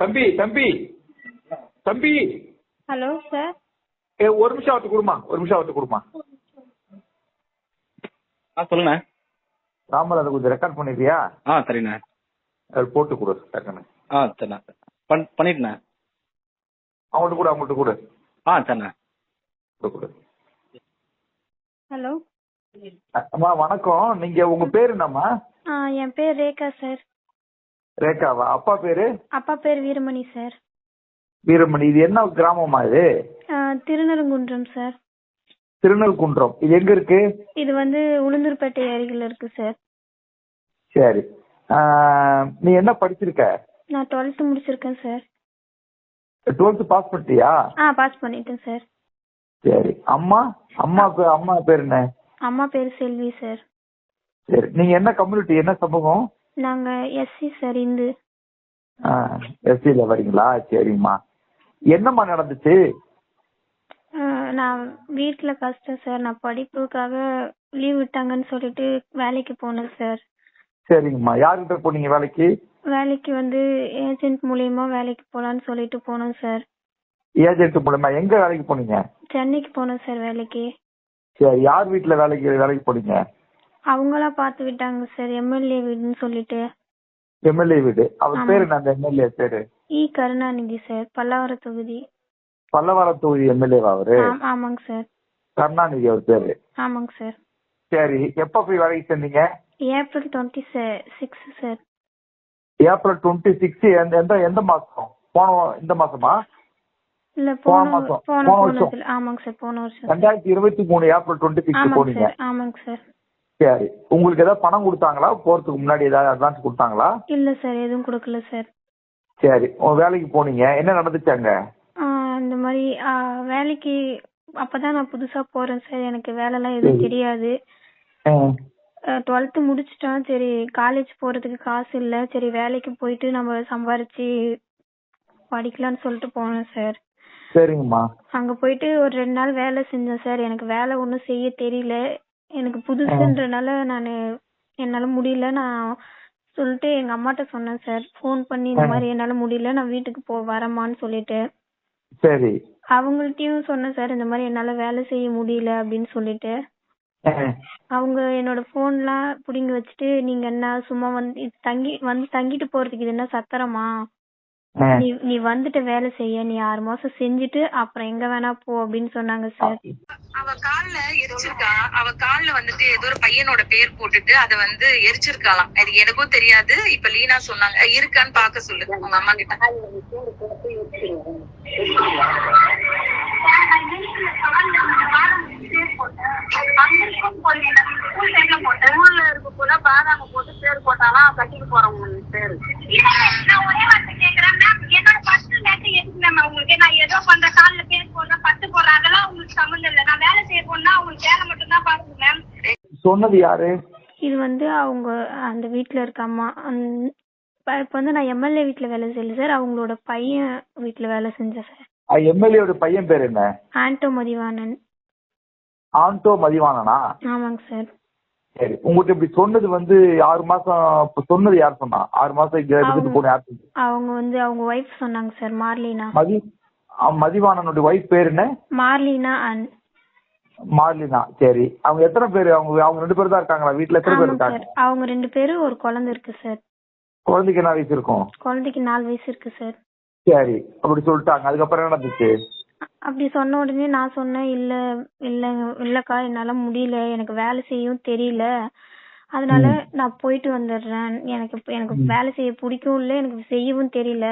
தம்பி தம்பி. தம்பி. Hello sir. ஏ ஒரு நிமிஷம் அவர்கிட்ட கொடுமா ஒரு நிமிஷம் அவர்கிட்ட கொடுமா. ஆ சொல்லுண்ணே. ராமல் அதை கொஞ்சம் ரெக்கார்ட் பண்ணிடுறியா? ஆ சரிண்ணே. அது போட்டு கொடு டக்குன்னு. ஆ சரிண்ணே. பண் பண்ணிட்டேண்ணே அவங்கள்ட்ட கூட அவங்கள்ட்ட கூட. ஆ சரிண்ணே. கொடு கொடு. ஹலோ. அம்மா வணக்கம். நீங்க உங்க பேர் என்னம்மா? ஆ என் பேர் ரேகா சார். ரேகாவா? அப்பா பேரு? அப்பா பேர் வீரமணி சார். வீரமணி இது என்ன கிராமமா இது? ஆ, திருநெடுங்குன்றம் சார். திருநெல்குன்றம். இது எங்க இருக்கு? இது வந்து உளுந்தூர்பேட்டை அருகில் இருக்கு சார். சரி. நீ என்ன படிச்சிருக்க? நான் டுவெல்த்து முடிச்சிருக்கேன் சார். டுவெல்த் பாஸ் பண்ணிட்டியா? ஆ பாஸ் பண்ணிட்டேன் சார். சரி. அம்மா? அம்மா அம்மா பேர் என்ன? அம்மா பேர் செல்வி சார். சரி. நீங்க என்ன கம்யூனிட்டி என்ன சமூகம்? நாங்க எஸ்சி சார் இந்து. எஸ்சியில வரீங்களா? சரிம்மா. என்னம்மா நடந்துச்சு? நான் வீட்ல கஷ்டம் சார். நான் படிப்புக்காக லீவ் விட்டாங்கன்னு சொல்லிட்டு வேலைக்கு போனேன் சார். சரிங்கம்மா. யார்கிட்ட போனீங்க வேலைக்கு? வேலைக்கு வந்து ஏஜென்ட் மூலியமா வேலைக்கு போலான்னு சொல்லிட்டு போனோம் சார். ஏஜென்ட் மூலமா எங்க வேலைக்கு போனீங்க? சென்னைக்கு போனோம் சார் வேலைக்கு. சரி யார் வீட்டுல வேலைக்கு வேலைக்கு போனீங்க? அவங்களா பார்த்து விட்டாங்க சார் எம்எல்ஏ வீடுன்னு சொல்லிட்டு. எம்எல்ஏ வீடு. அவர். பேரு என்ன அந்த எம்எல்ஏ பேரு? இ. கருணாநிதி சார் பல்லாவரம் தொகுதி. பல்லவரம் தொகுதி எம்எல்ஏவா அவரு? ஆம்- ஆமாங்க சார். கருணாநிதி அவர் பேரு. ஆமாங்க சார். சரி எப்ப போய் வேலைக்கு சேர்ந்தீங்க? April twenty six sir. April twenty six எந்த எந்த மாசம்? போன இந்த மாசமா? இல்ல போன போன மாசம், போன வருஷம். வருஷம். ஆமாங்க சார் போன வருஷம். ரெண்டாயிரத்தி இருபத்தி மூணு ஏப்ரல் டுவெண்ட்டி சிக்ஸ் ஆமாங்க போனீங்க. சார் ஆமாங்க சார். சரி. உங்களுக்கு ஏதாவது பணம் கொடுத்தாங்களா? போறதுக்கு முன்னாடி ஏதாவது அட்வான்ஸ் கொடுத்தாங்களா? இல்ல சார் எதுவும் கொடுக்கல சார் சரி. உங்க வேலைக்கு போனீங்க. என்ன நடந்துச்சு அங்க? இந்த மாதிரி வேலைக்கு அப்பதான் நான் புதுசா போறேன் சார் எனக்கு வேலைலாம் எதுவும் சரி. தெரியாது. டுவெல்த் முடிச்சிட்டோம். சரி காலேஜ் போறதுக்கு காசு இல்ல. சரி வேலைக்கு போயிட்டு நம்ம சம்பாரிச்சு படிக்கலாம்னு சொல்லிட்டு போனேன் சார் சரிங்கம்மா. அங்க போயிட்டு ஒரு ரெண்டு நாள் வேலை செஞ்சேன் சார் எனக்கு வேலை ஒன்றும் செய்ய தெரியல. எனக்கு புதுசுன்றனால நான் என்னால முடியல. நான் சொல்லிட்டு எங்க அம்மாட்ட சொன்னேன் சார் ஃபோன் பண்ணி இந்த. மாதிரி என்னால முடியல. நான் வீட்டுக்கு போ வரேம்மான்னு சொல்லிட்டு. சரி. அவங்கள்ட்டயும் சொன்னேன் சார் இந்த மாதிரி என்னால வேலை செய்ய முடியல. அப்படின்னு சொல்லிட்டு. அவங்க என்னோட போன்லாம் புடிங்கி வச்சுட்டு நீங்க என்ன சும்மா வந்து தங்கி வந்து தங்கிட்டு போறதுக்கு இது என்ன சத்திரமா. நீ நீ வந்துட்டு வேலை செய்ய நீ ஆறு மாசம் செஞ்சுட்டு அப்புறம் எங்க வேணா போ அப்படின்னு சொன்னாங்க சார் அவ கால்ல எரிச்சிருக்கா அவ கால்ல வந்துட்டு ஏதோ ஒரு பையனோட பேர் போட்டுட்டு அத வந்து எரிச்சிருக்காளாம். அது எனக்கும் தெரியாது. இப்ப லீனா சொன்னாங்க. இருக்கான்னு பாக்க சொல்லு உங்க அம்மா கிட்ட. போட்டு பேர் போட்டாலாம் கட்டிட்டு போறவங்க பேரு நான் ஒரே வார்த்தை கேக்குறேன் மேம் என்னோட பர்சனல் உங்களுக்கு நான் ஏதோ பண்ற கால்ல பேர் போடுறேன் பத்து போடுறேன் அதெல்லாம் உங்களுக்கு சம்மந்தம் இல்லை. நான் வேலை செய்ய போனா உங்களுக்கு வேலை மட்டும் தான் பாருங்க மேம் சொன்னது யாரு? இது வந்து அவங்க அந்த வீட்ல இருக்க அம்மா. இப்ப வந்து நான் எம்எல்ஏ வீட்ல வேலை செய்யல சார் அவங்களோட பையன் வீட்ல வேலை செஞ்சேன் சார் எம்எல்ஏவோட பையன் பேர் என்ன? ஆண்டோ மதிவாணன். ஆண்டோ மதிவானனா ஆமாங்க சார் சரி. உங்களுக்கு இப்படி சொன்னது வந்து ஆறு மாசம் சொன்னது யார் சொன்னா? ஆறு மாசம் இங்க இருந்துட்டு போன யார் சொன்னா? அவங்க வந்து அவங்க ஒய்ஃப் சொன்னாங்க சார் மார்லினா. மதி அ, மதிவாணனுடைய ஒய்ஃப் பேர் என்ன? மார்லினா அண்ட் மார்லினா சரி. அவங்க எத்தனை பேர்? அவங்க அவங்க ரெண்டு பேர் தான் இருக்காங்களா? வீட்டுல எத்தனை பேர் இருக்காங்க? அவங்க ரெண்டு பேரும் ஒரு குழந்தை இருக்கு சார் குழந்தைக்கு என்ன வயசு இருக்கும்? குழந்தைக்கு நாலு வயசு இருக்கு சார் சரி. அப்படி சொல்லிட்டாங்க. அதுக்கப்புறம் என்ன நடந்துச்சு? அப்படி சொன்ன உடனே நான் சொன்னேன் இல்ல இல்ல இல்லக்கா என்னால முடியல. எனக்கு வேலை செய்யவும் தெரியல. அதனால நான் போயிட்டு வந்துடுறேன். எனக்கு எனக்கு வேலை செய்ய பிடிக்கவும் இல்ல. எனக்கு செய்யவும் தெரியல.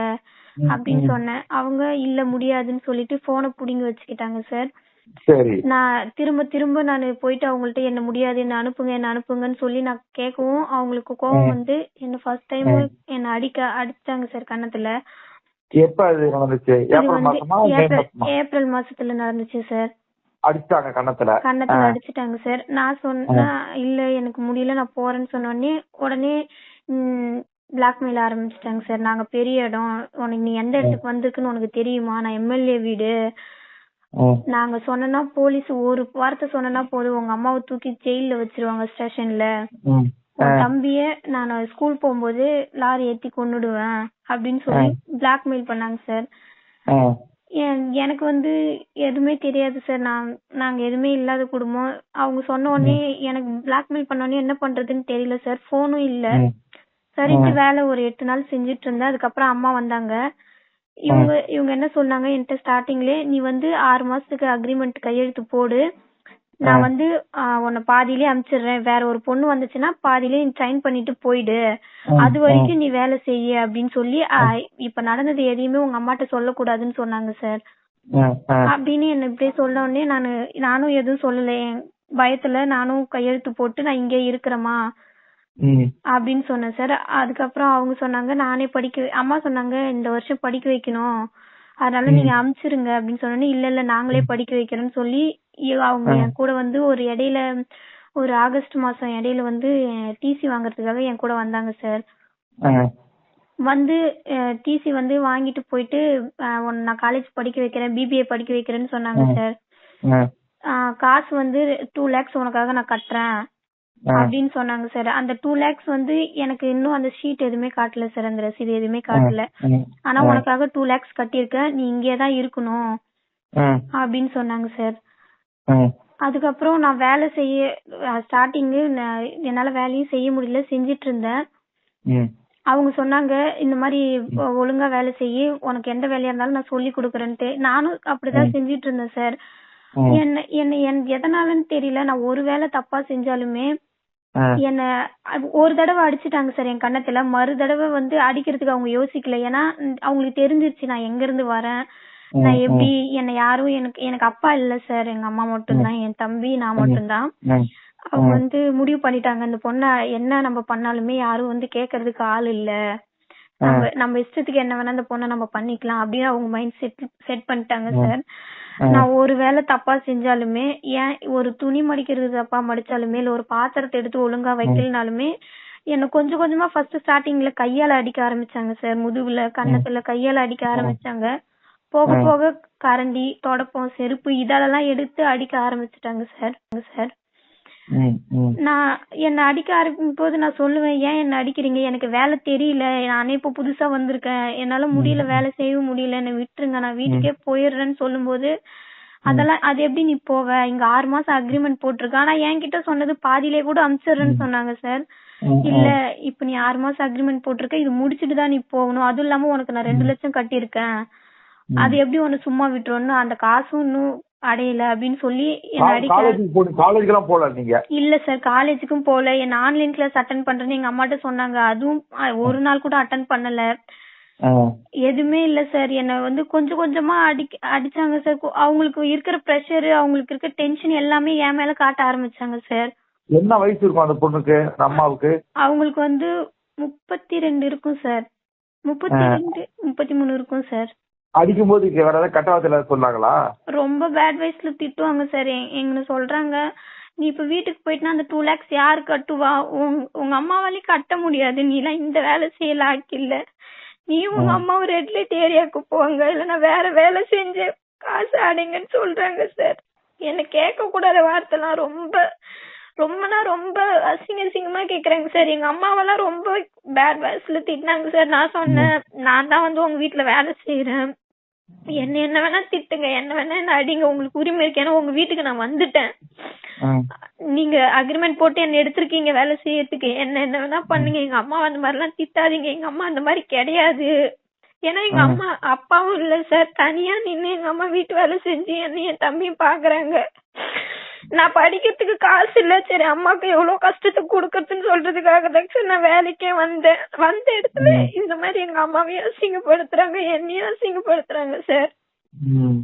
அப்படின்னு சொன்னேன். அவங்க இல்ல முடியாதுன்னு சொல்லிட்டு போனை புடிங்கி வச்சுக்கிட்டாங்க சார் சரி. நான் திரும்ப திரும்ப நான் போயிட்டு அவங்கள்ட்ட என்ன முடியாது என்ன அனுப்புங்க என்ன அனுப்புங்கன்னு சொல்லி நான் கேட்கவும் அவங்களுக்கு கோவம் வந்து என்ன ஃபர்ஸ்ட் டைம் என்ன அடிக்க அடிச்சாங்க சார் கன்னத்துல. எப்ப அது நடந்துச்சு. ஏப்ரல் மாசமா ஏப்ரல் மாசத்துல நடந்துச்சு சார். அடிச்சாங்க கன்னத்துல. கன்னத்துல ஆ. அடிச்சிட்டாங்க சார். நான் சொன்னா இல்ல எனக்கு முடியல நான் போறேன்னு சொன்ன உடனே உடனே பிளாக்மெயில் ஆரம்பிச்சிட்டாங்க சார். நாங்க பெரிய இடம். உனக்கு நீ எந்த இடத்துக்கு வந்திருக்குன்னு உனக்கு தெரியுமா? நான் எம்எல்ஏ வீடு. நாங்க சொன்னோம்னா போலீஸ் ஒரு வார்த்தை சொன்னோம்னா போதும். உங்க அம்மாவை தூக்கி ஜெயில்ல வச்சிருவாங்க ஸ்டேஷன்ல. உன் தம்பிய நான் ஸ்கூல் போகும்போது லாரி ஏத்தி கொன்னுடுவேன் அப்படின்னு சொல்லி பிளாக்மெயில் பண்ணாங்க சார் எனக்கு வந்து எதுவுமே தெரியாது சார் நான் நாங்க எதுவுமே இல்லாத குடும்பம். அவங்க சொன்ன உடனே எனக்கு பிளாக்மெயில் பண்ண உடனே என்ன பண்றதுன்னு தெரியல சார் போனும் இல்ல. ம். சரின்ட்டு வேலை ஒரு எட்டு நாள் செஞ்சுட்டு இருந்தேன். அதுக்கப்புறம் அம்மா வந்தாங்க. இவங்க இவங்க என்ன சொன்னாங்க? என்கிட்ட ஸ்டார்டிங்லயே நீ வந்து ஆறு மாசத்துக்கு அக்ரிமெண்ட் கையெழுத்து போடு. நான் வந்து உன்னை பாதியிலே அனுப்பிச்சிடுறேன் வேற ஒரு பொண்ணு வந்துச்சுன்னா பாதியிலே நீ சைன் பண்ணிட்டு போயிடு. அது வரைக்கும் நீ வேலை செய்ய அப்படின்னு சொல்லி இப்ப நடந்தது எதையுமே உங்க அம்மாட்ட சொல்லக்கூடாதுன்னு சொன்னாங்க சார். அப்படின்னு என்ன இப்படியே சொன்ன உடனே நானு நானும் எதுவும் சொல்லல. பயத்துல நானும் கையெழுத்து போட்டு நான் இங்கே இருக்கிறேம்மா. ம். அப்படின்னு சொன்னேன் சார் அதுக்கப்புறம் அவங்க சொன்னாங்க நானே படிக்க அம்மா சொன்னாங்க இந்த வருஷம் படிக்க வைக்கணும். அதனால நீங்க அனுப்பிச்சிருங்க அப்படின்னு சொன்னோன்னே இல்ல இல்ல நாங்களே படிக்க வைக்கிறோம்னு சொல்லி அவங்க என் கூட வந்து ஒரு இடையில ஒரு ஆகஸ்ட் மாசம் இடையில வந்து டிசி வாங்குறதுக்காக என் கூட வந்தாங்க சார். வந்து டிசி வந்து வாங்கிட்டு போயிட்டு நான் காலேஜ் படிக்க வைக்கிறேன் பிபிஏ படிக்க வைக்கிறேன்னு சொன்னாங்க சார் காசு வந்து டூ லேக்ஸ் உனக்காக நான் கட்டுறேன். அப்படின்னு சொன்னாங்க சார் அந்த டூ லேக்ஸ் வந்து எனக்கு இன்னும் அந்த ஷீட் எதுவுமே காட்டல சார் அந்த ரசீது எதுவுமே காட்டல. ஆனா உனக்காக டூ லேக்ஸ் கட்டியிருக்கேன் நீ இங்கே தான் இருக்கணும். அப்படின்னு சொன்னாங்க சார். அதுக்கப்புறம் நான் வேலை செய்ய ஸ்டார்டிங்கு என்னால வேலையும் செய்ய முடியல செஞ்சிட்டு இருந்தேன். அவங்க சொன்னாங்க இந்த மாதிரி ஒழுங்கா வேலை செய்யி உனக்கு எந்த வேலையா இருந்தாலும் நான் சொல்லி கொடுக்குறேன்ட்டு. நானும் அப்படிதான் செஞ்சிட்டு இருந்தேன் சார். என்ன என்ன என்- எதனாலன்னு தெரியல நான் ஒரு வேலை தப்பா செஞ்சாலுமே. என்ன ஒரு தடவை அடிச்சிட்டாங்க சார் என் கண்ணத்துல மறு தடவை வந்து அடிக்கிறதுக்கு அவங்க யோசிக்கல. ஏன்னா அவங்களுக்கு தெரிஞ்சிருச்சு நான் எங்க இருந்து வரேன். நான் எப்படி என்ன யாரும் எனக்கு எனக்கு அப்பா இல்ல சார் எங்க அம்மா மட்டும்தான் என் தம்பி நான் மட்டும்தான். அவங்க வந்து முடிவு பண்ணிட்டாங்க. இந்த பொண்ண என்ன நம்ம பண்ணாலுமே யாரும் வந்து கேக்குறதுக்கு ஆள் இல்ல. நம்ம நம்ம இஷ்டத்துக்கு என்ன வேணா அந்த பொண்ணை நம்ம பண்ணிக்கலாம் அப்படின்னு அவங்க மைண்ட் செட் செட் பண்ணிட்டாங்க சார் நான் ஒரு வேலை தப்பா செஞ்சாலுமே ஏன் ஒரு துணி மடிக்கிறது தப்பா மடிச்சாலுமே இல்ல ஒரு பாத்திரத்தை எடுத்து ஒழுங்கா வைக்கலனாலுமே என்ன கொஞ்சம் கொஞ்சமா ஃபர்ஸ்ட் ஸ்டார்டிங்ல கையால அடிக்க ஆரம்பிச்சாங்க சார் முதுகுல கன்னத்துல கையால அடிக்க ஆரம்பிச்சாங்க. போக போக கரண்டி தொடப்பம் செருப்பு இதெல்லாம் எடுத்து அடிக்க ஆரம்பிச்சிட்டாங்க சார் சார். நான் என்ன அடிக்க ஆரம்பிக்கும் போது நான் சொல்லுவேன் ஏன் என்ன அடிக்கிறீங்க? எனக்கு வேலை தெரியல. நானே இப்ப புதுசா வந்திருக்கேன். என்னால முடியல வேலை செய்யவும் முடியல. என்ன விட்டுருங்க. நான் வீட்டுக்கே போயிடுறேன்னு சொல்லும்போது அதெல்லாம் அது எப்படி நீ போவ? இங்க ஆறு மாசம் அக்ரிமெண்ட் போட்டிருக்க ஆனா என்கிட்ட சொன்னது பாதியிலே கூட அனுப்பிச்சிடுறேன்னு சொன்னாங்க சார். இல்ல இப்ப நீ ஆறு மாசம் அக்ரிமெண்ட் போட்டிருக்க. இது முடிச்சிட்டு தான் நீ போகணும். அதுவும் இல்லாம உனக்கு நான் ரெண்டு லட்சம் கட்டியிருக்கேன். அது எப்படி உன்னை சும்மா விட்டுருவோன்னு அந்த காசும் இன்னும் அடையல அப்படின்னு சொல்லி காலேஜுக்கு காலேஜுக்கெல்லாம் போல நீங்க? இல்ல சார் காலேஜுக்கும் போல. என்ன ஆன்லைன் கிளாஸ் அட்டன் பண்றேன்னு எங்க அம்மாட்ட சொன்னாங்க. அதுவும் ஒரு நாள் கூட அட்டன் பண்ணல. எதுவுமே இல்ல சார் என்ன வந்து கொஞ்சம் கொஞ்சமா அடி அடிச்சாங்க சார் அவங்களுக்கு இருக்கிற ப்ரெஷர் அவங்களுக்கு இருக்க டென்ஷன் எல்லாமே என் மேல காட்ட ஆரம்பிச்சாங்க சார் என்ன வயசு இருக்கும் அந்த பொண்ணுக்கு அம்மாவுக்கு? அவங்களுக்கு வந்து முப்பத்தி ரெண்டு இருக்கும் சார் முப்பத்தி ரெண்டு முப்பத்தி மூணு இருக்கும் சார் அடிக்கும் போது வேற ஏதாவது கட்டவாத்துல சொன்னாங்களா? ரொம்ப பேட் வைஸ்ல திட்டுவாங்க சார் எங்க சொல்றாங்க. நீ இப்ப வீட்டுக்கு போயிட்டுனா அந்த டூ லேக்ஸ் யாரு கட்டுவா? உங்க அம்மாவாலையும் கட்ட முடியாது. நீ எல்லாம் இந்த வேலை செய்யல ஆக்கில்ல. நீ உங்க அம்மாவும் ரெட் லைட் ஏரியாவுக்கு போங்க இல்லைன்னா வேற வேலை செஞ்சு காசு அடைங்கன்னு சொல்றாங்க சார் என்ன கேட்க கூடாத வார்த்தைலாம் ரொம்ப ரொம்பனா ரொம்ப அசிங்க அசிங்கமா கேக்குறாங்க சார் எங்க அம்மாவெல்லாம் ரொம்ப பேட் வாய்ஸ்ல திட்டினாங்க சார் நான் சொன்னேன் நான் தான் வந்து உங்க வீட்டுல வேலை செய்யறேன் என்ன என்ன வேணா திட்டுங்க என்ன வேணா என்ன அடிங்க உங்களுக்கு உரிமை இருக்கு. ஏன்னா உங்க வீட்டுக்கு நான் வந்துட்டேன். நீங்க அக்ரிமெண்ட் போட்டு என்ன எடுத்திருக்கீங்க வேலை செய்யறதுக்கு. என்ன என்ன வேணா பண்ணுங்க. எங்க அம்மா அந்த மாதிரி எல்லாம் திட்டாதீங்க. எங்க அம்மா அந்த மாதிரி கிடையாது. ஏன்னா எங்க அம்மா அப்பாவும் இல்ல சார். தனியா நின்னு எங்க அம்மா வீட்டு வேலை செஞ்சு என்ன என் தம்பியும் பாக்குறாங்க. நான் படிக்கிறதுக்கு காசு இல்ல. சரி அம்மாக்கு எவ்வளவு கஷ்டத்தை கொடுக்கறதுன்னு சொல்றதுக்காக தான் சார் நான் வேலைக்கே வந்தேன். வந்த இடத்துல இந்த மாதிரி எங்க அம்மாவையும் அசிங்கப்படுத்துறாங்க என்னையும் அசிங்கப்படுத்துறாங்க சார் ம்.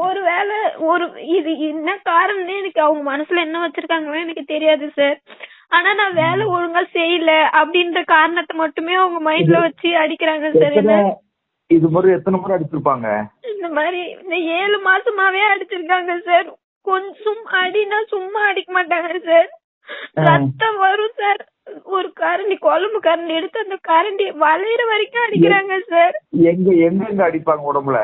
ஒருவேளை ஒரு இது என்ன காரணம்னு எனக்கு அவங்க மனசுல என்ன வச்சிருக்காங்கன்னு எனக்கு தெரியாது சார் ஆனா நான் வேலை ஒழுங்கா செய்யல அப்படின்ற காரணத்தை மட்டுமே அவங்க மைண்ட்ல வச்சு அடிக்கிறாங்க சார் என்ன? இது மாதிரி எத்தனை முறை அடிச்சிருப்பாங்க? இந்த மாதிரி இந்த ஏழு மாசமாவே அடிச்சிருக்காங்க சார் கொஞ்சம் அடினா சும்மா அடிக்க மாட்டாங்க சார் ரத்தம் வரும் சார் ஒரு கரண்டி குழம்பு கரண்டி எடுத்து அந்த கரண்டி வளையிற வரைக்கும் அடிக்கிறாங்க சார் எங்க எங்க அடிப்பாங்க உடம்புல?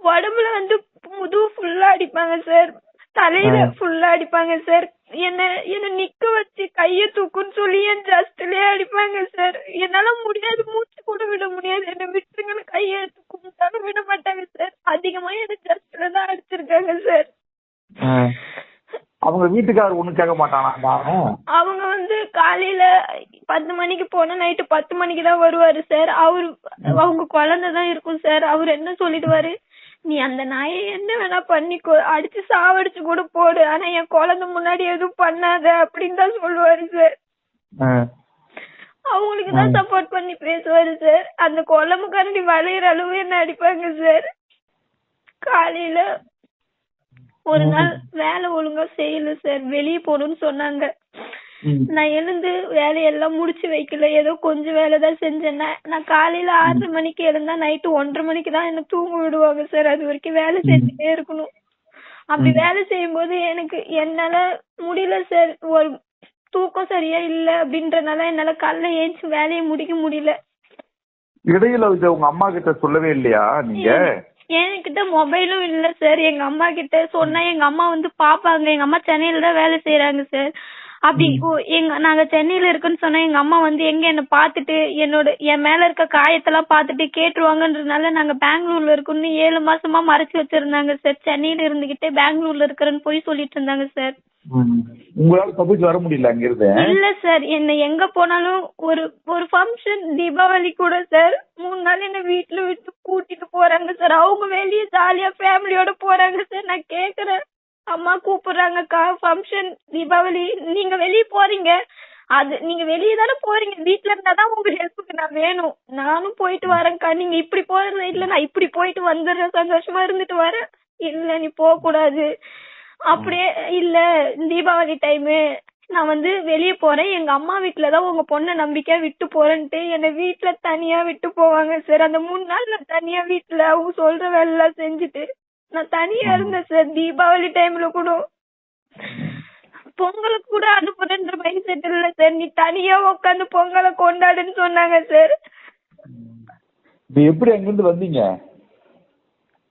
உடம்புல வந்து முதுகு ஃபுல்லா அடிப்பாங்க சார் தலையில ஃபுல்லா அடிப்பாங்க சார் என்ன என்ன நிக்க வச்சு கைய தூக்குன்னு சொல்லி என் ஜஸ்ட்லயே அடிப்பாங்க சார் என்னால முடியாது மூச்சு கூட விட முடியாது. என்ன விட்டுருங்கன்னு கைய எடுத்து கும்பிட்டாலும் விட மாட்டாங்க சார் அதிகமா என்ன ஜஸ்ட்ல தான் அடிச்சிருக்காங்க சார் அவங்க வீட்டுக்காரர் ஒண்ணும் கேட்க மாட்டானா? அவங்க வந்து காலையில பத்து மணிக்கு போனா நைட்டு பத்து மணிக்கு தான் வருவாரு சார். அவரு அவங்க குழந்தை தான் இருக்கும் சார். அவர் என்ன சொல்லிடுவாரு? நீ அந்த நாயை என்ன வேணா பண்ணிக்கோ. அடிச்சு சாவடிச்சு கூட போடு. ஆனா என் குழந்தை முன்னாடி எதுவும் பண்ணாத அப்படின்னு தான் சொல்லுவாரு சார். அவங்களுக்கு தான் சப்போர்ட் பண்ணி பேசுவாரு சார். அந்த குழம்பு கரண்டி வளையிற அளவு என்ன அடிப்பாங்க சார்? காலையில ஒரு நாள் வேலை ஒழுங்கா செய்யல சார் வெளிய போகணும்னு சொன்னாங்க. நான் எழுந்து வேலையெல்லாம் முடிச்சு வைக்கல. ஏதோ கொஞ்சம் வேலை தான் செஞ்சேன். நான் காலையில ஆறரை மணிக்கு எழுந்தா நைட்டு ஒன்றரை மணிக்கு தான் என்ன தூங்க விடுவாங்க சார் அது வரைக்கும் வேலை செஞ்சுட்டே இருக்கணும். அப்படி வேலை செய்யும் போது எனக்கு என்னால முடியல சார் ஒரு தூக்கம் சரியா இல்ல அப்படின்றனால என்னால காலைல ஏஞ்சி வேலையை முடிக்க முடியல. இடையில உங்க அம்மா கிட்ட சொல்லவே இல்லையா நீங்க? என்கிட்ட மொபைலும் இல்ல சார் எங்க அம்மா கிட்ட சொன்னா எங்க அம்மா வந்து பாப்பாங்க. எங்க அம்மா சென்னையில தான் வேலை செய்யறாங்க சார் அப்படி எங்க நாங்க சென்னையில இருக்குன்னு சொன்னா எங்க அம்மா வந்து எங்க என்ன பாத்துட்டு என்னோட என் மேல இருக்க காயத்தெல்லாம் பாத்துட்டு கேட்டுருவாங்கன்றதுனால நாங்க பெங்களூர்ல இருக்கோம்னு ஏழு மாசமா மறைச்சு வச்சிருந்தாங்க சார் சென்னையில இருந்துகிட்டே பெங்களூர்ல இருக்கிறேன்னு போய் சொல்லிட்டு இருந்தாங்க சார். உங்களால தப்பிச்சு வர முடியல அங்க இருந்து இல்ல சார் என்ன எங்க போனாலும் ஒரு ஒரு ஃபங்க்ஷன் தீபாவளி கூட சார் மூணு நாள் என்ன வீட்ல விட்டு கூட்டிட்டு போறாங்க சார் அவங்க வெளியே ஜாலியா ஃபேமிலியோட போறாங்க சார் நான் கேக்குறேன். அம்மா கூப்பிடுறாங்கக்கா ஃபங்க்ஷன் தீபாவளி நீங்க வெளியே போறீங்க. அது நீங்க வெளியே தானே போறீங்க. வீட்ல இருந்தா தான் உங்க ஹெல்ப்புக்கு நான் வேணும். நானும் போயிட்டு வரேன்க்கா நீங்க இப்படி போறது இல்ல நான் இப்படி போயிட்டு வந்துடுறேன். சந்தோஷமா இருந்துட்டு வரேன். இல்ல நீ போக கூடாது அப்படியே இல்ல தீபாவளி டைமு நான் வந்து வெளிய போறேன். எங்க அம்மா வீட்ல தான் உங்க பொண்ண நம்பிக்கையா விட்டு போறேன்ட்டு என்ன வீட்ல தனியா விட்டு போவாங்க. சார் அந்த மூணு நாள் நான் தனியா வீட்ல அவங்க சொல்ற வேலை எல்லாம் செஞ்சுட்டு நான் தனியா இருந்தேன் சார் தீபாவளி டைம்ல கூட. பொங்கலுக்கு கூட அனுப்புறேன்ற மைண்ட் செட் இல்ல சார். நீ தனியா உட்காந்து பொங்கலை கொண்டாடுன்னு சொன்னாங்க சார். எப்படி அங்க இருந்து வந்தீங்க?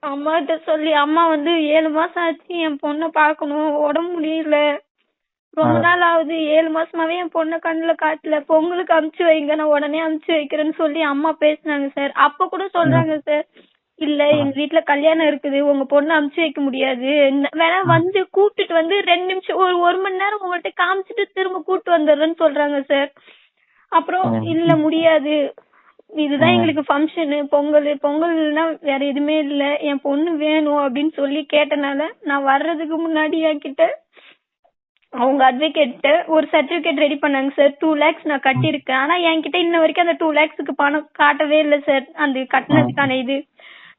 அம்மாட்ட சொல்லி அம்மா வந்து ஏழு மாசம் ஆச்சு என் பொண்ண பாக்கணும் உடம்பு முடியல. ரொம்ப நாள் ஆகுது ஏழு மாசமாவே என் பொண்ண கண்ணுல காட்டல. பொங்கலுக்கு அமுச்சு வைங்க நான் உடனே அமுச்சு வைக்கிறேன்னு சொல்லி அம்மா பேசுனாங்க சார். அப்ப கூட சொல்றாங்க சார். இல்ல எங்க வீட்ல கல்யாணம் இருக்குது உங்க பொண்ணு அமுச்சு வைக்க முடியாது. வேணா வந்து கூப்பிட்டுட்டு வந்து ரெண்டு நிமிஷம் ஒரு ஒரு மணி நேரம் உங்கள்ட்ட காமிச்சிட்டு திரும்ப கூப்பிட்டு வந்துடுறேன்னு சொல்றாங்க சார். அப்புறம் இல்ல முடியாது. இதுதான் எங்களுக்கு ஃபங்க்ஷனு பொங்கல் பொங்கல்னா வேற எதுவுமே இல்ல. என் பொண்ணு வேணும் அப்படின்னு சொல்லி கேட்டனால நான் வர்றதுக்கு முன்னாடி என்கிட்ட அவங்க அட்வொகேட்ட ஒரு சர்டிபிகேட் ரெடி பண்ணாங்க சார் டூ லேக்ஸ் நான் கட்டியிருக்கேன். ஆனா என்கிட்ட இன்ன வரைக்கும் அந்த டூ லேக்ஸ்க்கு பணம் காட்டவே இல்ல சார் அந்த கட்டினதுக்கான இது.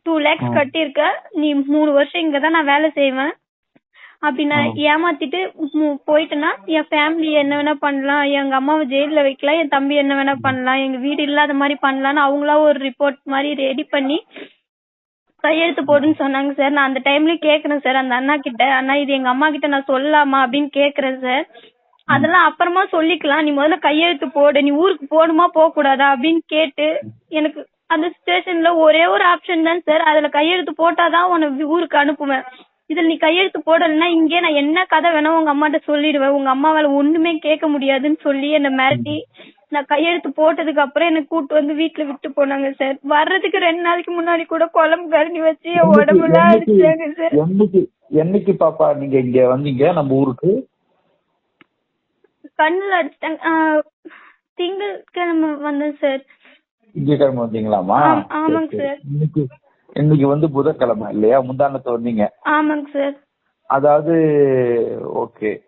டூ லேக்ஸ் கட்டியிருக்க நீ மூணு வருஷம் இங்க தான் நான் வேலை செய்வேன். அப்படி நான் ஏமாத்திட்டு போயிட்டேன்னா என் ஃபேமிலி என்ன வேணா பண்ணலாம் எங்க அம்மாவை ஜெயில்ல வைக்கலாம் என் தம்பி என்ன வேணா பண்ணலாம் எங்க வீடு இல்லாத மாதிரி பண்ணலாம்னு அவங்களா ஒரு ரிப்போர்ட் மாதிரி ரெடி பண்ணி கையெழுத்து போடுன்னு சொன்னாங்க சார் நான் அந்த டைம்ல கேக்குறேன் சார் அந்த அண்ணா கிட்ட அண்ணா இது எங்க அம்மா கிட்ட நான் சொல்லலாமா? அப்படின்னு கேக்குறேன் சார் அதெல்லாம் அப்புறமா சொல்லிக்கலாம். நீ முதல்ல கையெழுத்து போடு. நீ ஊருக்கு போகணுமா போக கூடாதா அப்படின்னு கேட்டு எனக்கு அந்த சுச்சுவேஷன்ல ஒரே ஒரு ஆப்ஷன் தான் சார் அதுல கையெழுத்து போட்டாதான் உன்னை ஊருக்கு அனுப்புவேன். இதுல நீ கையெழுத்து போடலைன்னா இங்கே நான் என்ன கதை வேணா உங்க அம்மாட்ட சொல்லிடுவேன். உங்க அம்மாவால ஒண்ணுமே கேட்க முடியாதுன்னு சொல்லி என்ன மிரட்டி நான் கையெழுத்து போட்டதுக்கு அப்புறம் என்ன கூட்டு வந்து வீட்டுல விட்டு போனாங்க சார். வர்றதுக்கு ரெண்டு நாளைக்கு முன்னாடி கூட குழம்பு கரண்டி வச்சு என் உடம்புலாம் அடிச்சாங்க சார். என்னைக்கு என்னைக்கு பாப்பா நீங்க இங்க வந்தீங்க? நம்ம ஊருக்கு? கண்ணுல அடிச்சிட்டாங்க. திங்கட்கிழமை வந்தேன் சார். திங்கக்கிழமை வந்தீங்களாமா ஆம்- ஆமாங்க. சார். இன்னைக்கு வந்து புதன்கிழமை இல்லையா? முந்தானத்து வந்தீங்க. ஆமாங்க சார். அதாவது ஓகே.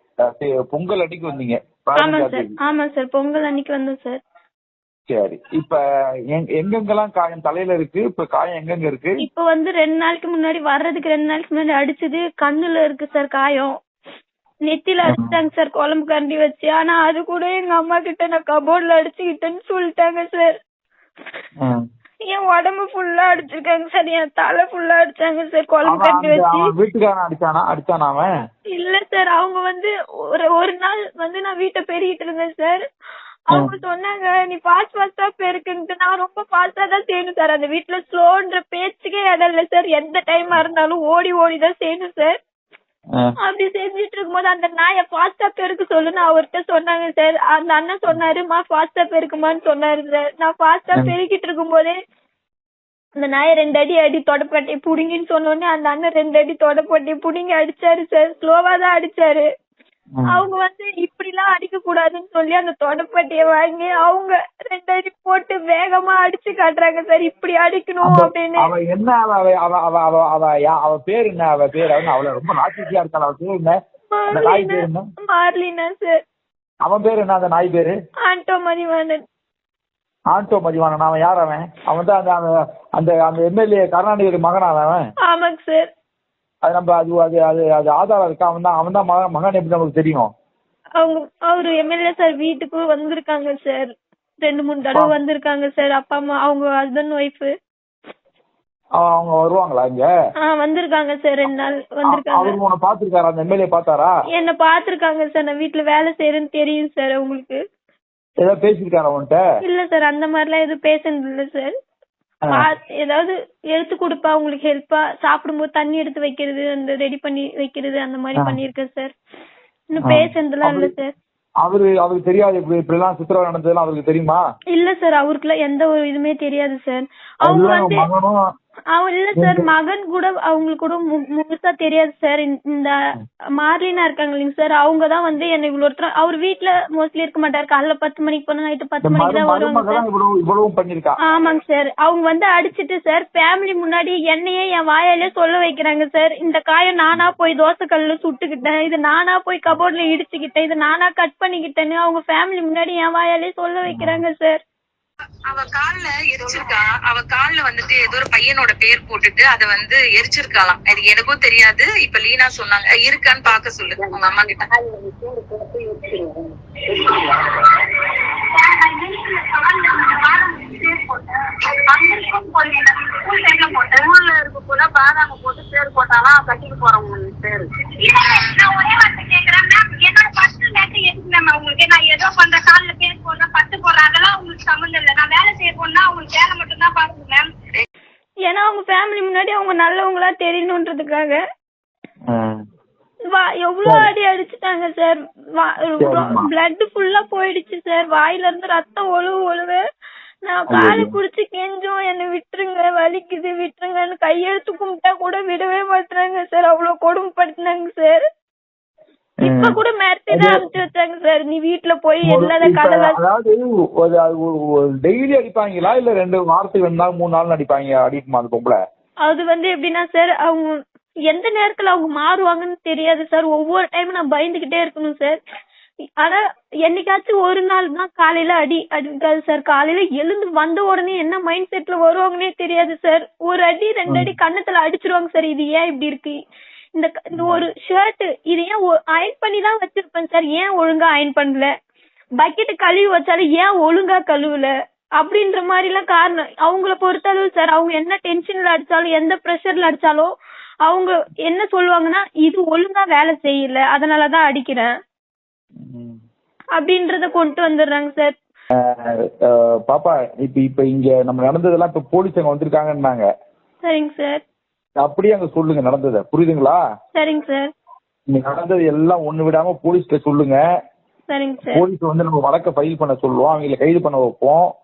பொங்கல் அன்னைக்கு வந்தீங்க. பதினஞ்சாம் சார். ஆமா சார். பொங்கல் அன்னைக்கு வந்தேன் சார். சரி. இப்ப எங்க- எங்கெங்கெல்லாம் காயம் தலையில இருக்கு? இப்ப காயம் எங்கெங்க இருக்கு? இப்ப வந்து ரெண்டு நாளைக்கு முன்னாடி வர்றதுக்கு ரெண்டு நாளைக்கு முன்னாடி அடிச்சது கண்ணுல இருக்கு சார் காயம். நெத்தில அடிச்சிட்டாங்க சார். குழம்பு கரண்டி வச்சு. ஆனா அது கூட எங்க அம்மா கிட்ட நான் கபோர்ட்ல அடிச்சுக்கிட்டேன்னு சொல்லிட்டாங்க சார். என் உடம்பு ஃபுல்லா அடிச்சிருக்காங்க சார் என் தலை ஃபுல்லா அடிச்சாங்க சார் குழம்பு அந்த- வச்சு. வீட்டுக்காரன் அடிச்சானா? அடிச்சானா அவன்? இல்ல சார் அவங்க வந்து ஒரு ஒரு நாள் வந்து நான் வீட்டை பெருகிட்டு இருந்தேன் சார் அவங்க சொன்னாங்க நீ ஃபாஸ்ட் ஃபாஸ்டா பெருக்குன்ட்டு. நான் ரொம்ப ஃபாஸ்டா தான் செய்யணும் சார் அந்த வீட்டுல ஸ்லோன்ற பேச்சுக்கே இடம் இல்ல சார் எந்த டைமா இருந்தாலும் ஓடி ஓடி தான் செய்யணும் சார். அப்படி செஞ்சுட்டு இருக்கும்போது அந்த நாயை ஃபாஸ்டா பெருக்கு சொல்லுன்னு அவர்கிட்ட சொன்னாங்க சார். அந்த அண்ணன் சொன்னாருமா ஃபாஸ்டா பெருக்குமான்னு சொன்னாரு சார். நான் ஃபாஸ்டா பெருக்கிட்டு இருக்கும்போதே அந்த நாயை ரெண்டு அடி அடி தொடப்பட்டை புடிங்கின்னு சொன்ன உடனே அந்த அண்ணன் ரெண்டு அடி தொடப்பட்டை புடிங்கி அடிச்சாரு சார். ஸ்லோவா தான் அடிச்சாரு. அவங்க வந்து இப்படி எல்லாம் அடிக்க கூடாதுன்னு சொல்லி அந்த தொடப்பட்டிய வாங்கி அவங்க ரெண்டு அடி போட்டு வேகமா அடிச்சு காட்டுறாங்க. சார் இப்படி அடிக்கணும் அப்படின்னு. அவ என்ன அவ அவ அவ அவ அவ அவ பேர் என்ன? அவ பேர் அவ அவள ரொம்ப நாச்சியா இருக்காள்? அவ பேர் என்ன? நாய் பேர் என்ன? Marlina sir. அவன் பேர் என்ன அந்த நாய் பேரு? ஆண்டோ மணிவண்ணன் ஆண்டோ மதிவானன் அவன் யார் அவன்? அவன் தான் அந்த அந்த- அந்த அந்த எம்எல்ஏ கருணாநிதி மகன் அவன்? ஆமாங்க சார். அது நம்ம அது அது அது அது ஆதாரம் இருக்கா? அவன் தான் அவன் தான் மகன் மகன் எப்படி நமக்கு தெரியும்? அவங்க அவரு எம்எல்ஏ சார் வீட்டுக்கு வந்திருக்காங்க சார் ரெண்டு மூணு தடவை வந்திருக்காங்க சார் அப்பா அம்மா அவங்க ஹஸ்பண்ட் ஒய்ஃப் அவங்க வருவாங்களா இங்க? வந்திருக்காங்க சார் ரெண்டு நாள் வந்திருக்காங்க. அவரு உன்னை பாத்துருக்காரா அந்த எம்எல்ஏ பாத்தாரா என்ன பாத்திருக்காங்க சார் நான் வீட்டுல வேலை செய்யறேன்னு தெரியும் சார் உங்களுக்கு. ஏதாவது பேசிருக்காரா உன்கிட்ட? இல்ல சார் அந்த மாதிரிலாம் எதுவும் பேசுனது இல்ல சார் ஏதாவது எடுத்து கொடுப்பா உங்களுக்கு ஹெல்ப்பா சாப்பிடும்போது தண்ணி எடுத்து வைக்கிறது அந்த ரெடி பண்ணி வைக்கிறது அந்த மாதிரி. பண்ணிருக்கேன் சார் இன்னும் ஆ. பேசுனதுலாம் இல்ல சார் அவரு அவருக்கு தெரியாது. இப்படி இப்படி எல்லாம் சித்திரவதை நடந்ததெல்லாம் அவருக்கு தெரியுமா? இல்ல சார் அவருக்குலாம் எந்த ஒரு இதுமே தெரியாது சார் அவங்க வந்து அவன் இல்ல சார் மகன் கூட அவங்களுக்கு கூட முழுசா தெரியாது சார் இந்த மார்லினா இருக்காங்க இல்லைங்க சார் அவங்க தான் வந்து என்ன இவ்வளவு ஒருத்தர் அவர் வீட்ல மோஸ்ட்லி இருக்க மாட்டாரு. காலைல பத்து மணிக்கு போனா நைட்டு பத்து மணிக்கு தான் வருவாங்க சார் ஆமாங்க சார் அவங்க வந்து அடிச்சிட்டு சார் ஃபேமிலி முன்னாடி என்னையே என் வாயாலே சொல்ல வைக்கிறாங்க சார் இந்த காயம் நானா போய் தோசை கல்லுல சுட்டுக்கிட்டேன். இது நானா போய் கபோர்ட்ல இடிச்சுக்கிட்டேன். இது நானா கட் பண்ணிக்கிட்டேன்னு அவங்க ஃபேமிலி முன்னாடி என் வாயாலே சொல்ல வைக்கிறாங்க சார் அவ கால்ல எரிச்சிருக்கா. அவ கால்ல வந்துட்டு ஏதோ ஒரு பையனோட பேர் போட்டுட்டு அத வந்து எரிச்சிருக்காளாம். அது எனக்கும் தெரியாது. இப்ப லீனா சொன்னாங்க. இருக்கான்னு பாக்க சொல்லு உங்க அம்மா கிட்ட. ஊர்ல இருக்க கூட பாதாம போட்டு பேர் போட்டாலாம் கட்டிட்டு போறவங்க பேரு நான் ஒரே வார்த்தை கேக்குறேன். மேம் என்னோட பர்சனல் மேட்டர் எதுக்கு மேம் உங்களுக்கு நான் ஏதோ பண்ற கால்ல பேர் போடுறேன். சம்மந்தம் இல்லை. நான் வேலை செய்ய போனா உங்களுக்கு வேலை மட்டும் தான் பாருங்க மேம் ஏன்னா அவங்க ஃபேமிலி முன்னாடி அவங்க நல்லவங்களா தெரியணுன்றதுக்காக. வா எவ்வளவு அடி அடிச்சுட்டாங்க சார். பிளட் ஃபுல்லா போயிடுச்சு சார் வாயில இருந்து ரத்தம் ஒழுவு ஒழுவு. நான் காலை. புடிச்சு கெஞ்சும் என்ன விட்டுருங்க வலிக்குது விட்டுருங்கன்னு கையெழுத்து கும்பிட்டா கூட விடவே மாட்டாங்க சார் அவ்வளவு கொடுமைப்படுத்தினாங்க சார் இப்ப கூட மிரட்டி தான் அனுப்பிச்சு வச்சாங்க சார். நீ வீட்டுல போய் இல்லாத இப்ப கதை அதாவது டெய்லி அடிப்பாங்களா? இல்ல ரெண்டு வாரத்துக்கு ரெண்டு நாள் மூணு நாள் அடிப்பாங்க அடிக்குமா அந்த பொம்பளை? அது வந்து எப்படின்னா சார் அவங்க எந்த நேரத்துல அவங்க மாறுவாங்கன்னு தெரியாது சார். ஒவ்வொரு டைம் நான் பயந்துகிட்டே இருக்கணும் சார். ஆனா என்னைக்காச்சும் ஒரு நாள் தான் காலையில அடி அடிக்காது சார். காலையில எழுந்து வந்த உடனே என்ன மைண்ட் செட்ல வருவாங்கன்னே தெரியாது சார். ஒரு அடி ரெண்டு அடி கண்ணத்துல அடிச்சிருவாங்க சார். இது ஏன் இப்படி இருக்கு? இந்த இந்த ஒரு ஷர்ட் இது ஏன் அயன் பண்ணி தான் வச்சிருப்பேன் சார் ஏன் ஒழுங்கா அயன் பண்ணல? பக்கெட் கழுவி வச்சாலும் ஏன் ஒழுங்கா கழுவல? அப்படின்ற மாதிரி எல்லாம் காரணம். அவங்கள பொறுத்தளவு சார் அவங்க என்ன டென்ஷன்ல அடிச்சாலும் எந்த ப்ரெஷர்ல அடிச்சாலும் அவங்க என்ன சொல்லுவாங்கன்னா இது ஒழுங்கா வேலை செய்யல அதனாலதான் அடிக்கிறேன். அப்படின்றத கொண்டு வந்துடுறாங்க சார் பாப்பா இப்ப இப்ப இங்க நம்ம நடந்ததெல்லாம் இப்ப போலீஸ் அங்க வந்திருக்காங்கன்னாங்க. சரிங்க சார் அப்படியே அங்க சொல்லுங்க நடந்ததை. புரியுதுங்களா? சரிங்க சார். இங்க நடந்தது எல்லாம் ஒண்ணு விடாம போலீஸ்ல சொல்லுங்க. சரிங்க சார். போலீஸ் வந்து நம்ம வழக்க ஃபைல் பண்ண சொல்லுவோம். அவங்களை கைது பண்ண வைப்போம்.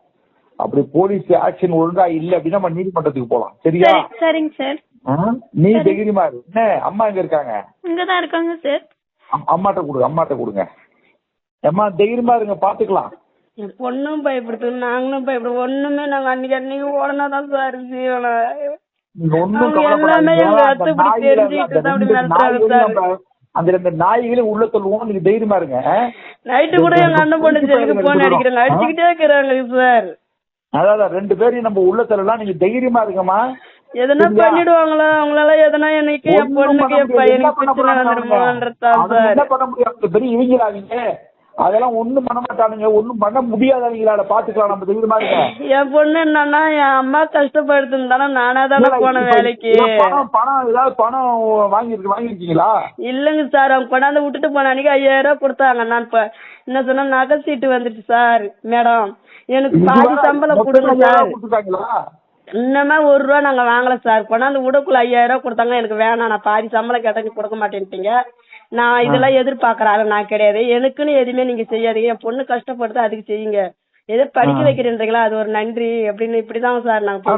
அப்படி போலீஸ் ஆக்ஷன் ஒழுங்கா இல்ல அப்படின்னா நம்ம நீதிமன்றத்துக்கு போலாம் சரியா? சரி சரிங்க சார்? நீ தைரியமா இரு. என்ன? அம்மா எங்க இருக்காங்க? இங்கதான் இருக்காங்க சார். அம்- அம்மாட்ட கொடுங்க அம்மாட்ட கொடுங்க. அம்மா தைரியமா இருங்க பாத்துக்கலாம். பொண்ணும் பயப்படுது நாங்களும் பயப்படுவோம். ஒண்ணுமே நாங்க அன்னைக்கு அன்னைக்கு அந்த தான் சார். அந்த ரெண்டு நாய்களையும் உள்ள சொல்லுவோம் நீங்க தைரியமா இருங்க? நைட்டு கூட எங்க அண்ணன் பொண்ணு செல்லுக்கு போன் அடிக்கிறாங்க அடிச்சுக்கிட்டே இருக்கிறாங்க சார். அதாவது ரெண்டு பேரையும் நம்ம உள்ள தரலாம் நீங்க தைரியமா இருங்கம்மா. எதனா? பண்ணிடுவாங்களா? அவங்களால எதனா எனக்கு என் பொண்ணுக்கு பண்ண என் பையனுக்கு பிரச்சனை? அவங்க? சார். என்ன பண்ண முடியும்? பெரிய இவங்களாவீங்க அதெல்லாம் ஒண்ணும் பண்ண மாட்டானுங்க. ஒண்ணும் பண்ண முடியாதவங்களால பாத்துக்கலாம். நம்ம தைரியமா என் பொண்ணு என்னன்னா என் அம்மா கஷ்டப்படுத்துன்னு தானே நானா தானே இப்ப- வேலைக்கு. பணம் பணம் ஏதாவது பணம் வாங்கி வாங்கிருக்கீங்களா இல்லைங்க சார் அவங்க கொண்டாந்து விட்டுட்டு போன அன்னைக்கு ஐயாயிரம் ரூபாய் கொடுத்தாங்க. நான் இப்ப என்ன சொன்னா நகை சீட்டு வந்துட்டு சார் மேடம். எனக்கு பாதி சம்பளம் கொடுங்க சார். இன்னமே ஒரு ரூபா நாங்க வாங்கல சார். கொண்டாந்து விடக்குள்ள ஐயாயிரம் ரூபாய் கொடுத்தாங்க. எனக்கு வேணாம் நான் பாதி சம்பளம் கேட்டா கொடுக்க மாட்டேன்ட்டீங்க. நான் இதெல்லாம் எதிர்பார்க்கற ஆளு நான் கிடையாது. எனக்குன்னு எதுவுமே நீங்க செய்யாதீங்க. என் பொண்ணு கஷ்டப்படுது அதுக்கு செய்யுங்க. ஏதோ படிக்க வைக்கிறீங்களா அது ஒரு நன்றி அப்படின்னு இப்படிதான் சார் நாங்க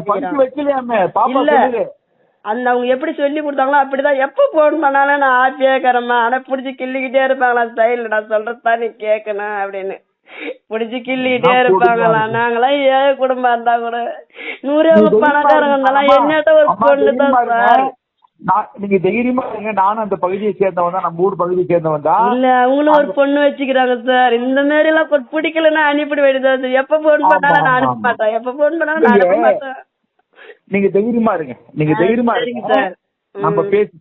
இல்ல. அந்த அவங்க எப்படி சொல்லி கொடுத்தாங்களோ அப்படிதான். எப்ப போன் பண்ணாலும் நான் ஹாப்பியா இருக்கிறேம்மா ஆனா புடிச்சு கிள்ளிக்கிட்டே இருப்பாங்களா? ஸ்டைல் நான் சொல்றதுதான் நீ கேட்கணும் அப்படின்னு. புடிச்சு கிள்ளிக்கிட்டே இருப்பாங்களா. நாங்களாம் ஏழை குடும்பம் இருந்தா கூட. நூறு பணக்காரங்க இருந்தாலும். என்னட்ட ஒரு பொண்ணு தான். சார்? நீங்க தைரியமா இருங்க. நானும் அந்த பகுதியை சேர்ந்தவன் தான். நம்ம ஊர் பகுதியை சேர்ந்தவன் தான். இல்ல அவங்களும் ஒரு பொண்ணு வச்சுக்கிறாங்க சார். இந்த மாதிரி எல்லாம் பிடிக்கலன்னா அனுப்பிட வேண்டியது எப்ப போன் பண்ணாலும் நான் அனுப்ப. மாட்டேன். எப்ப போன் பண்ணாலும் நான் அனுப்ப மாட்டேன். நீங்க தைரியமா இருங்க. நீங்க தைரியமா இருங்க. சார். நம்ம. பேசிக்கலாம்